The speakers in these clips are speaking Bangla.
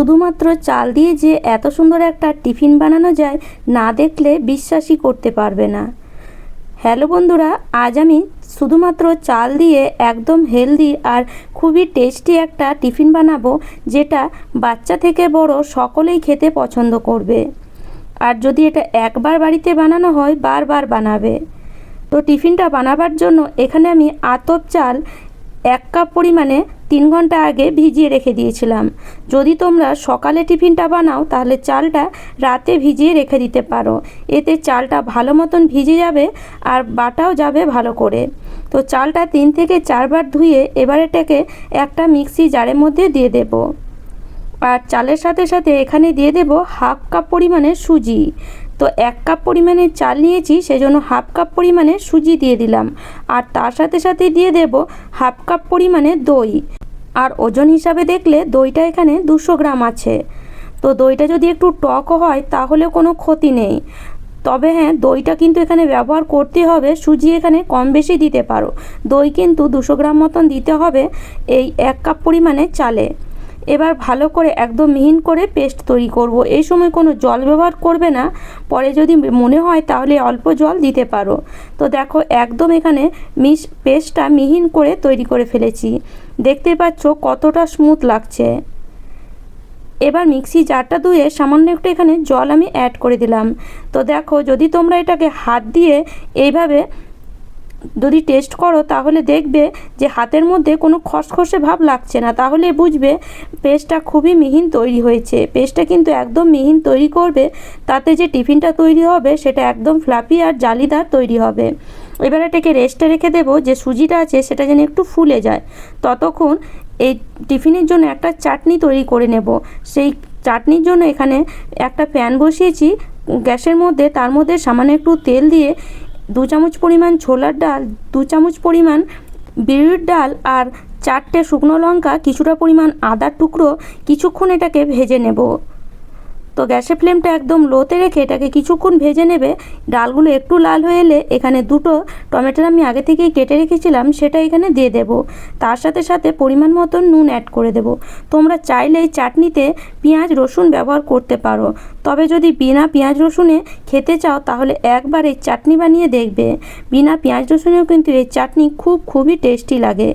শুধুমাত্র চাল দিয়ে যে এত সুন্দর একটা টিফিন বানানো যায়, না দেখলে বিশ্বাসই করতে পারবে না। হ্যালো বন্ধুরা, আজ আমি শুধুমাত্র চাল দিয়ে একদম হেলদি আর খুবই টেস্টি একটা টিফিন বানাবো, যেটা বাচ্চা থেকে বড় সকলেই খেতে পছন্দ করবে। আর যদি এটা একবার বাড়িতে বানানো হয়, বারবার বানাবে। তো টিফিনটা বানাবার জন্য এখানে আমি আতপ চাল এক কাপ পরিমাণে তিন ঘণ্টা আগে ভিজিয়ে রেখে দিয়েছিলাম। যদি তোমরা সকালে টিফিনটা বানাও, তাহলে চালটা রাতে ভিজিয়ে রেখে দিতে পারো। এতে চালটা ভালো মতন ভিজে যাবে আর বাটাও যাবে ভালো করে। তো চালটা তিন থেকে চারবার ধুয়ে এবার এটাকে একটা মিক্সি জারের মধ্যে দিয়ে দেব। আর চালের সাথে সাথে এখানে দিয়ে দেব হাফ কাপ পরিমাণে সুজি। তো এক কাপ পরিমাণে চাল নিয়েছি, সেজন্য হাফ কাপ পরিমাণে সুজি দিয়ে দিলাম। আর তার সাথে সাথে দিয়ে দেব হাফ কাপ পরিমাণে দই। আর ওজন হিসাবে দেখলে দইটা এখানে দুশো গ্রাম আছে। তো দইটা যদি একটু টকও হয়, তাহলে কোনো ক্ষতি নেই। তবে হ্যাঁ দইটা কিন্তু এখানে ব্যবহার করতে হবে, সুজি এখানে কম বেশি দিতে পারো। দই কিন্তু দুশো গ্রাম মতন দিতে হবে এই এক কাপ পরিমাণে চালে। এবার ভালো করে একদম মিহিন করে পেস্ট তৈরি করব। এই সময় কোনো জল ব্যবহার করবে না। পরে যদি মনে হয় তাহলে অল্প জল দিতে পারো। তো দেখো একদম এখানে মিশ পেস্টটা মিহিন করে তৈরি করে ফেলেছি। দেখতে পাচ্ছ কতটা স্মুথ লাগছে। এবার মিক্সি জারটা ধুয়ে সামান্য একটু এখানে জল আমি অ্যাড করে দিলাম। তো দেখো যদি তোমরা এটাকে হাত দিয়ে এইভাবে যদি টেস্ট করো, তাহলে দেখবে যে হাতের মধ্যে কোনো খসখসে ভাব লাগছে না। তাহলে বুঝবে পেস্টটা খুবই মিহিন তৈরি হয়েছে। পেস্টটা কিন্তু একদম মিহিন তৈরি করবে, তাতে যে টিফিনটা তৈরি হবে, সেটা একদম ফ্লাপি আর জালিদার তৈরি হবে। এবার এটাকে রেস্টে রেখে দেবো, যে সুজিটা আছে, সেটা যেন একটু ফুলে যায়। ততক্ষণ এই টিফিনের জন্য একটা চাটনি তৈরি করে নেব। সেই চাটনির জন্য এখানে একটা প্যান বসিয়েছি, গ্যাসের মধ্যে, তার মধ্যে সামান্য একটু তেল দিয়ে দু চামচ পরিমাণ ছোলার ডাল, দু চামচ পরিমাণ বিউলির ডাল আর চারটে শুকনো লঙ্কা, কিছুটা পরিমাণ আদার টুকরো, কিছুক্ষণ এটাকে ভেজে নেব। তো গ্যাসের ফ্লেমটা একদম লোতে রেখে এটাকে কিছুক্ষণ ভেজে নেবে। ডালগুলো একটু লাল হয়ে এলে এখানে দুটো টমেটোর আমি আগে থেকেই কেটে রেখেছিলাম, সেটা এখানে দিয়ে দেব। তার সাথে সাথে পরিমাণ মতন নুন অ্যাড করে দেব। তোমরা চাইলে চাটনিতে পেঁয়াজ, রসুন ব্যবহার করতে পারো। তবে যদি বিনা পেঁয়াজ, রসুনে খেতে চাও, তাহলে একবার এই চাটনি বানিয়ে দেখবে। বিনা পেঁয়াজ, রসুনেও কিন্তু এই চাটনি খুব, খুবই টেস্টি লাগে।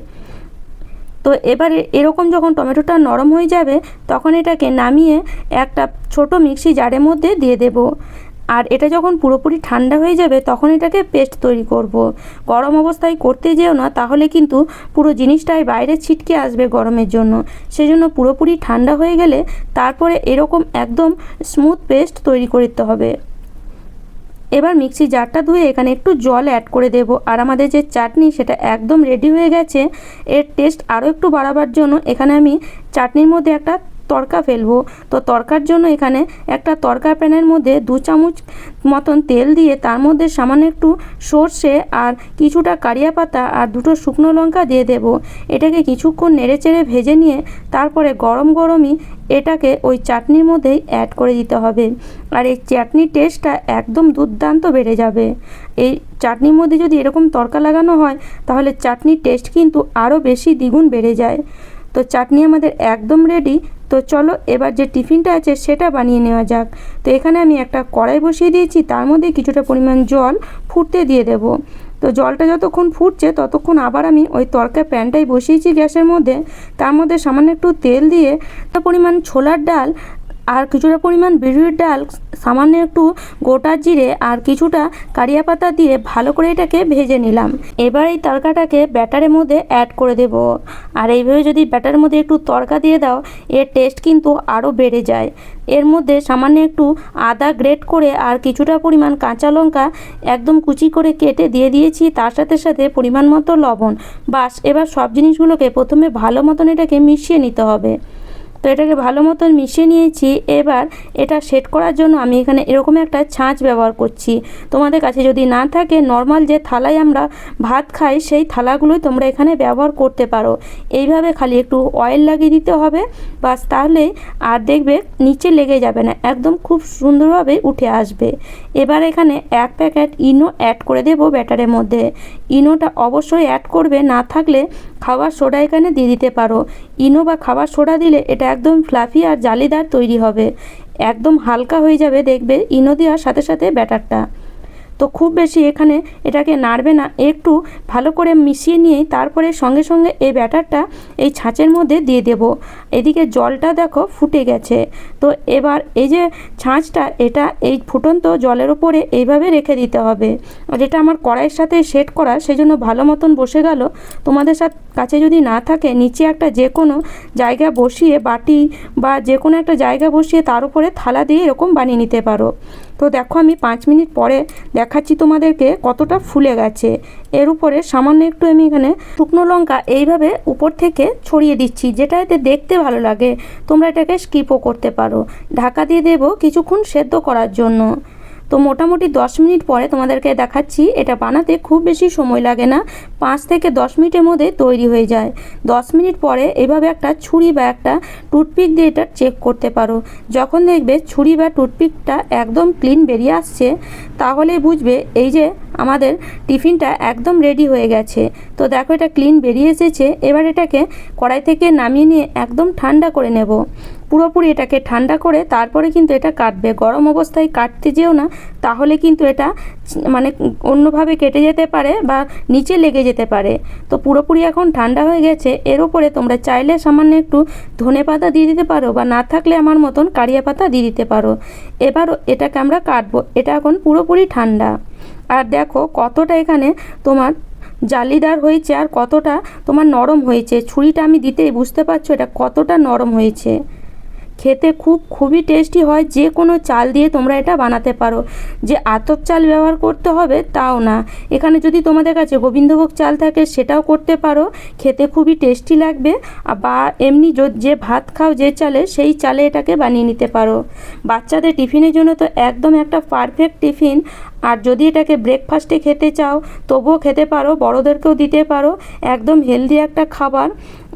তো এবারে এরকম যখন টমেটোটা নরম হয়ে যাবে, তখন এটাকে নামিয়ে একটা ছোট মিক্সি জারের মধ্যে দিয়ে দেব। আর এটা যখন পুরোপুরি ঠান্ডা হয়ে যাবে, তখন এটাকে পেস্ট তৈরি করব। গরম অবস্থায় করতে যেও না, তাহলে কিন্তু পুরো জিনিসটাই বাইরে ছিটকে আসবে গরমের জন্য। সেজন্য পুরোপুরি ঠান্ডা হয়ে গেলে তারপরে এরকম একদম স্মুথ পেস্ট তৈরি করতে হবে। এবার মিক্সি জারটা ধুয়ে এখানে একটু জল অ্যাড করে দেব। আর আমাদের যে চাটনি সেটা একদম রেডি হয়ে গেছে। এর টেস্ট আরও একটু বাড়াবার জন্য এখানে আমি চাটনির মধ্যে একটা তরকা ফেলব। তো তরকার জন্য এখানে একটা তরকা প্যানের মধ্যে দু চামচ মতন তেল দিয়ে তার মধ্যে সামান্য একটু সর্ষে আর কিছুটা কারিয়া পাতা আর দুটো শুকনো লঙ্কা দিয়ে দেব। এটাকে কিছুক্ষণ নেড়ে চেড়ে ভেজে নিয়ে তারপরে গরম গরমই এটাকে ওই চাটনির মধ্যেই অ্যাড করে দিতে হবে। আর এই চাটনির টেস্টটা একদম দুর্দান্ত বেড়ে যাবে। এই চাটনির মধ্যে যদি এরকম তরকা লাগানো হয়, তাহলে চাটনির টেস্ট কিন্তু আরও বেশি দ্বিগুণ বেড়ে যায়। তো চাটনি আমাদের একদম রেডি তো চলো এবার যে টিফিনটা আছে সেটা বানিয়ে নেওয়া যাক। তো এখানে আমি একটা কড়াই বসিয়ে দিয়েছি, তার মধ্যে কিছুটা পরিমাণ জল ফুটতে দিয়ে দেব। তো জলটা যতক্ষণ ফুটছে ততক্ষণ আবার আমি ওই তরকা প্যানটাই বসিয়েছি গ্যাসের মধ্যে। তার মধ্যে সামান্য একটু তেল দিয়ে, একটা পরিমাণ ছোলার ডাল আর কিছুটা পরিমাণ বিউলির ডাল, সামান্য একটু গোটা জিরে আর কিছুটা কারিয়া পাতা দিয়ে ভালো করে এটাকে ভেজে নিলাম। এবার এই তরকাটাকে ব্যাটারের মধ্যে অ্যাড করে দেব। আর এইভাবে যদি ব্যাটারের মধ্যে একটু তরকা দিয়ে দাও, এর টেস্ট কিন্তু আরও বেড়ে যায়। এর মধ্যে সামান্য একটু আদা গ্রেট করে আর কিছুটা পরিমাণ কাঁচা লঙ্কা একদম কুচি করে কেটে দিয়ে দিয়েছি। তার সাথে সাথে পরিমাণ মতো লবণ। বাস, এবার সব জিনিসগুলোকে প্রথমে ভালো মতন এটাকে মিশিয়ে নিতে হবে। তো এটাকে ভালো মতন মিশিয়ে নিয়েছি। এবার এটা সেট করার জন্য আমি এখানে এরকম একটা ছাঁচ ব্যবহার করছি। তোমাদের কাছে যদি না থাকে নর্মাল যে থালায় আমরা ভাত খাই, সেই থালাগুলোই তোমরা এখানে ব্যবহার করতে পারো। এইভাবে খালি একটু অয়েল লাগিয়ে দিতে হবে বাস তাহলে আর দেখবে নিচে লেগে যাবে না, একদম খুব সুন্দরভাবে উঠে আসবে। এবার এখানে এক প্যাকেট ইনো অ্যাড করে দেব ব্যাটারের মধ্যে। ইনোটা অবশ্যই অ্যাড করবে, না থাকলে খাবার সোডা এখানে দিয়ে দিতে পারো। ইনো বা খাবার সোডা দিলে এটা একদম ফ্লাফি আর জালিদার তৈরি হবে। একদম হালকা হয়ে যাবে দেখবে। ইনো দেওয়ার সাথে সাথে ব্যাটারটা। তো খুব বেশি এখানে এটাকে নাড়বে না। একটু ভালো করে মিশিয়ে নিয়েই তারপরে সঙ্গে সঙ্গে এই ব্যাটারটা এই ছাঁচের মধ্যে দিয়ে দেব। এদিকে জলটা দেখো ফুটে গেছে। তো এবার এই যে ছাঁচটা, এটা এই ফুটন্ত জলের উপরে এইভাবে রেখে দিতে হবে। আর এটা আমার কড়াইয়ের সাথে সেট করা সেই জন্য ভালো মতন বসে গেল। তোমাদের সাথে কাছে যদি না থাকে, নিচে একটা যে কোনো জায়গা বসিয়ে বাটি বা যে কোনো একটা জায়গা বসিয়ে তার উপরে থালা দিয়ে এরকম বানিয়ে নিতে পারো। তো দেখো আমি পাঁচ মিনিট পরে দেখাচ্ছি তোমাদেরকে কতটা ফুলে গেছে। এর উপরে সামান্য একটু আমি এখানে শুকনো লঙ্কা এইভাবে উপর থেকে ছড়িয়ে দিচ্ছি, যেটা এতে দেখতে ভালো লাগে। তোমরা এটাকে স্কিপও করতে পারো। ঢাকা দিয়ে দেবো কিছুক্ষণ সেদ্ধ করার জন্য। তো মোটামুটি দশ মিনিট পরে তোমাদেরকে দেখাচ্ছি, এটা বানাতে খুব বেশি সময় লাগে না, পাঁচ থেকে দশ মিনিটের মধ্যে তৈরি হয়ে যায়। দশ মিনিট পরে এভাবে একটা ছুরি বা একটা টুথপিক দিয়ে এটা চেক করতে পারো। যখন দেখবে ছুরি বা টুথপিকটা একদম ক্লিন বেরিয়ে আসছে, তাহলে বুঝবে এই যে আমাদের টিফিনটা একদম রেডি হয়ে গেছে। তো দেখো এটা ক্লিন বেরিয়ে এসেছে, এবার এটাকে কড়াই থেকে নামিয়ে নিয়ে একদম ঠান্ডা করে নেব। পুরোপুরি এটাকে ঠান্ডা করে তারপরে কিন্তু এটা কাটবে। গরম অবস্থায় কাটতে যেও না, তাহলে কিন্তু এটা মানে অন্যভাবে কেটে যেতে পারে বা নিচে লেগে যেতে পারে। তো পুরোপুরি এখন ঠান্ডা হয়ে গেছে, এর উপরে তোমরা চাইলে সামান্য একটু ধনে পাতা দিয়ে দিতে পারো বা না থাকলে আমার মতন কারিয়া পাতা দিয়ে দিতে পারো। এবার এটাকে আমরা কাটবো, এটা এখন পুরোপুরি ঠান্ডা। আর দেখো কতটা এখানে তোমার জালিদার হয়েছে আর কতটা তোমার নরম হয়েছে। ছুরিটা আমি দিতেই বুঝতে পারছ এটা কতটা নরম হয়েছে। খেতে খুব, খুবই টেস্টি হয় যে কোনো চাল দিয়ে তোমরা এটা বানাতে পারো। যে আতপ চাল ব্যবহার করতে হবে তাও না। এখানে যদি তোমাদের কাছে গোবিন্দভোগ চাল থাকে সেটাও করতে পারো, খেতে খুবই টেস্টি লাগবে। বা এমনি যে ভাত খাও যে চালে, সেই চালে এটাকে বানিয়ে নিতে পারো। বাচ্চাদের টিফিনের জন্য তো একদম একটা পারফেক্ট টিফিন। আর যদি এটাকে ব্রেকফাস্টে খেতে চাও, তবুও খেতে পারো, বড়োদেরকেও দিতে পারো। একদম হেলদি একটা খাবার।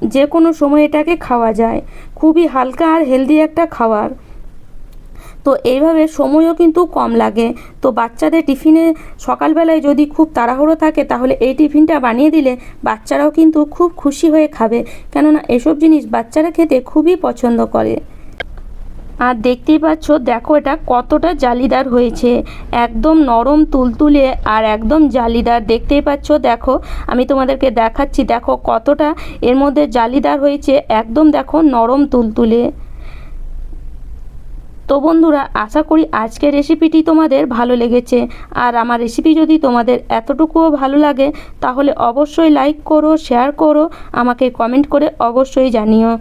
যে কোনো সময় এটাকে খাওয়া যায়। খুবই হালকা আর হেলদি একটা খাবার। তো এইভাবে সময়ও কিন্তু কম লাগে। তো বাচ্চাদের টিফিনে সকালবেলায় যদি খুব তাড়াহুড়ো থাকে, তাহলে এই টিফিনটা বানিয়ে দিলে বাচ্চারাও কিন্তু খুব খুশি হয়ে খাবে। কেননা এসব জিনিস বাচ্চারা খেতে খুবই পছন্দ করে। আর দেখতেই পাচ্ছ, দেখো এটা কতটা জালিদার হয়েছে। একদম নরম তুলতুলে আর একদম জালিদার। দেখতেই পাচ্ছ, দেখো, আমি তোমাদেরকে দেখাচ্ছি, দেখো কতটা এর মধ্যে জালিদার হয়েছে। একদম দেখো নরম তুলতুলে। তো বন্ধুরা, আশা করি আজকের রেসিপিটি তোমাদের ভালো লেগেছে। আর আমার রেসিপি যদি তোমাদের এতটুকুও ভালো লাগে, তাহলে অবশ্যই লাইক করো, শেয়ার করো, আমাকে কমেন্ট করে অবশ্যই জানিও।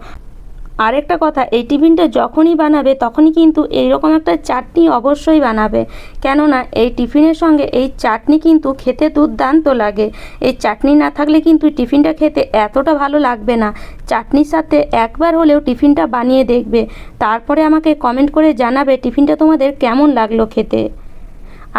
আরেকটা কথা, এই টিফিনটা যখনই বানাবে তখনই কিন্তু এইরকম একটা চাটনি অবশ্যই বানাবে। কেননা এই টিফিনের সঙ্গে এই চাটনি কিন্তু খেতে দুর্দান্ত লাগে। এই চাটনি না থাকলে কিন্তু টিফিনটা খেতে এতটা ভালো লাগবে না। চাটনির সাথে একবার হলেও টিফিনটা বানিয়ে দেখবে। তারপরে আমাকে কমেন্ট করে জানাবে টিফিনটা তোমাদের কেমন লাগল খেতে।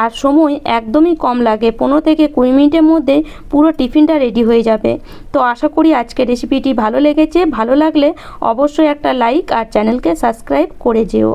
আর সময় একদমই কম লাগে। পনেরো থেকে কুড়ি মিনিটের মধ্যে পুরো টিফিনটা রেডি হয়ে যাবে। তো আশা করি আজকে রেসিপিটি ভালো লেগেছে। ভালো লাগলে অবশ্যই একটা লাইক আর চ্যানেলকে সাবস্ক্রাইব করে যেও।